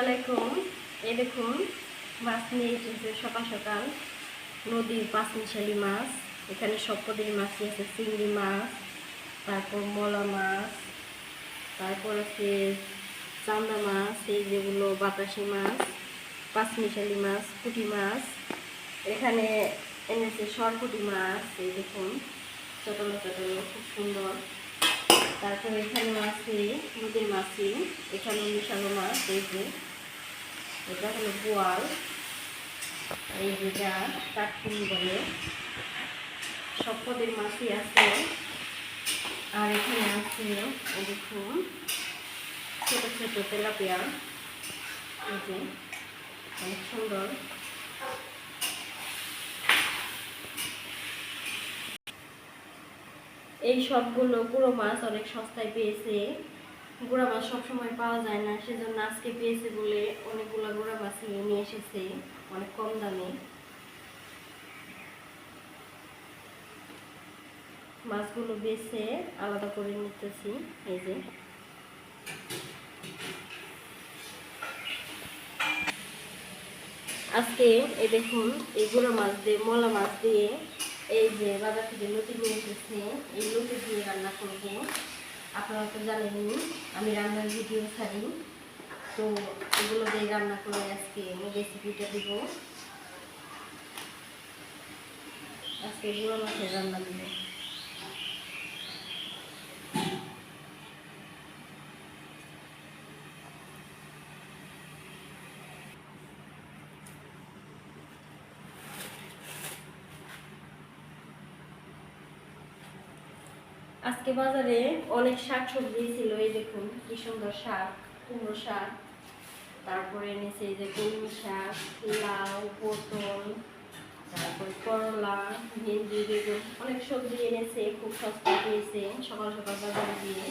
আলাইকুম। এই দেখুন, মাছ নিয়ে এসেছে সকাল সকাল। নদীর পাঁচমিশালি মাছ, এখানে সব মাছই আছে, চিংড়ি মাছ, তারপর মলা মাছ, তারপর আছে চান্দা মাছ, এই যেগুলো বাতাসি মাছ পাঁচমিশালি মাছ, পুঁটি মাছ। এখানে এনেছে সরপুটি মাছ, এই দেখুন। চটলো চটলো, খুব সুন্দর। তারপর এখানে আছে নদীর মাছি, এখানে মিশানো মাছ, এই যে। এটা হলো বোয়াল এই যেটা কাঠকুন বলে। সব পদের মাছই আছে। আর এখানে আছে দেখুন ছোটো ছোটো তেলাপিয়া। এই যে, অনেক সুন্দর। এই সবগুলো গুঁড়ো মাছ অনেক সস্তায় পেয়েছে। গুঁড়া মাছ সবসময় পাওয়া যায় না, সেজন্য আজকে পেয়েছে বলে অনেকগুলো গুঁড়া মাছ নিয়ে এসেছে, অনেক কম দামে। মাছগুলো বেছে আলাদা করে নিতেছি, এই যে। আজকে এই দেখুন, এই গুঁড়ো মাছ দিয়ে, মলা মাছ দিয়ে এই যে বাজার থেকে লুটি নিয়ে এসেছে, এই লুটি দিয়ে রান্না করব। আপনারা তো জানেনই, আমি রান্নার ভিডিও ছাড়ি। তো এগুলো দিয়ে রান্না করে আজকে আমি রেসিপিটা দিব। আজকে এগুলো মাছের রান্না দিব। আজকে বাজারে অনেক শাক সবজি ছিল, এই দেখুন কি সুন্দর শাক, কুমড়ো শাক, তারপরে এনেছে এই যে কলমি শাক, লাউ, পটল, তারপরে করলা, ভেন্ডি, বেগুন, অনেক সবজি এনেছে, খুব সস্তা পেয়েছে, সকাল সকাল বাজারে দিয়ে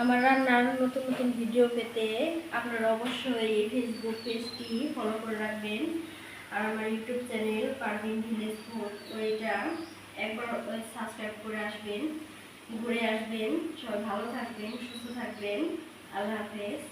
আমার রান্নার নতুন নতুন ভিডিও পেতে আপনারা অবশ্যই ফেসবুক পেজটি ফলো করে রাখবেন। আর আমার YouTube channel Parvin village food ওইটা একবার সাবস্ক্রাইব করে আসবেন ঘুরে আসবেন। সবাই ভালো থাকবেন সুস্থ থাকবেন। আল্লাহ হাফেজ।